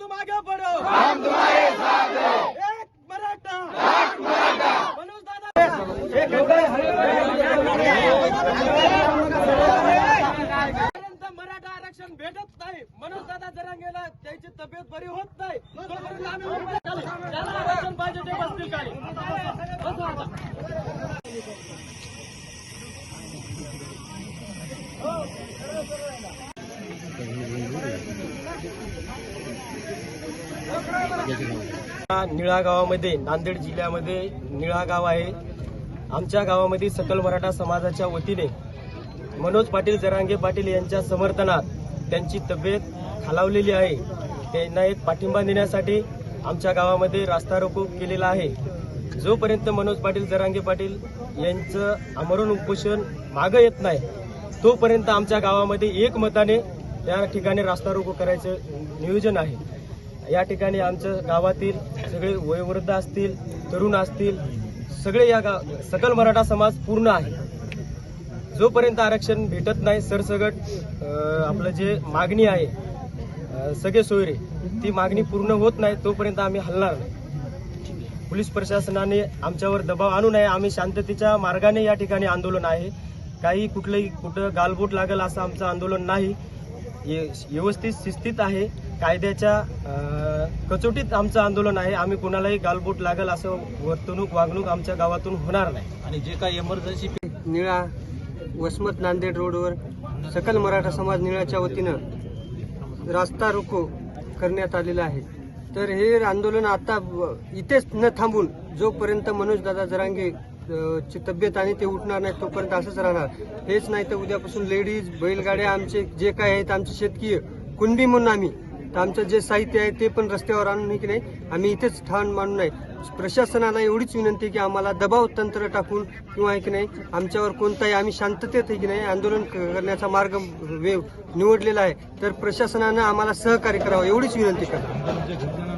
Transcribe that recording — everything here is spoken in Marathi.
तुम आगे बढ़ो हम तुम्हारे साथ हैं। एक मराठा. मनोज दादा. पर्यंत मराठा. आरक्षण भेटत नाही. मनोज दादा जरांगेला त्याची तब्येत बरी होत नाही. आरक्षण पाहिजे ते बसतील खाली निळा गावामध्ये नांदेड जिल्ह्यामध्ये निळा गाव आहे. आमच्या गावामध्ये सकल मराठा समाजाच्या वतीने मनोज पाटील जरांगे पाटील यांच्या समर्थनात त्यांची तब्येत खालावलेली आहे. त्यांना एक पाठिंबा देण्यासाठी आमच्या गावामध्ये रास्ता रोको केलेला आहे. जोपर्यंत मनोज पाटील जरांगे पाटील यांचं आमरण उपोषण मागं येत नाही तोपर्यंत आमच्या गावामध्ये एक मताने त्या ठिकाणी रास्ता रोको करायचं नियोजन आहे. या ठिकाणी आमच्या गावातील सगळे वयोवृद्ध असतील तरुण असतील सगळे या गाव सकल मराठा समाज पूर्ण आहे. जोपर्यंत आरक्षण भेटत नाही सरसगट आपलं जे मागणी आहे सगळे सोयरे ती मागणी पूर्ण होत नाही तोपर्यंत आम्ही हलणार नाही. पोलीस प्रशासनाने आमच्यावर दबाव आणू नये. आम्ही शांततेच्या मार्गाने या ठिकाणी आंदोलन आहे. काही कुठलंही कुठं गालबोट लागेल असं आमचं आंदोलन नाही. व्यवस्थित शिस्तीत आहे. कायद्याच्या कचोटीत आमचं आंदोलन आहे. आम्ही कोणालाही गालबोट लागेल असं वर्तणूक वागणूक आमच्या गावातून होणार नाही. आणि जे काही इमर्जन्सी निळा वसमत नांदेड रोडवर सकल मराठा समाज निळाच्या वतीनं रास्ता रोको करण्यात आलेला आहे. तर हे आंदोलन आता इथेच न थांबून जोपर्यंत मनोजदादा जरांगे ची तब्येत आणि ते उठणार नाही तोपर्यंत असंच राहणार. हेच नाही तर उद्यापासून लेडीज बैलगाड्या आमचे जे काय आहेत आमचे शेतकीय कुणबी म्हणून आम्ही तर आमचं जे साहित्य आहे ते पण रस्त्यावर आणून की नाही आम्ही इथेच ठाण मानून नाही प्रशासनाला एवढीच विनंती की आम्हाला दबाव तंत्र टाकून किंवा आहे की नाही आमच्यावर कोणताही आम्ही शांततेत आहे की नाही आंदोलन करण्याचा मार्ग वे निवडलेला आहे. तर प्रशासनानं आम्हाला सहकार्य करावं एवढीच विनंती करा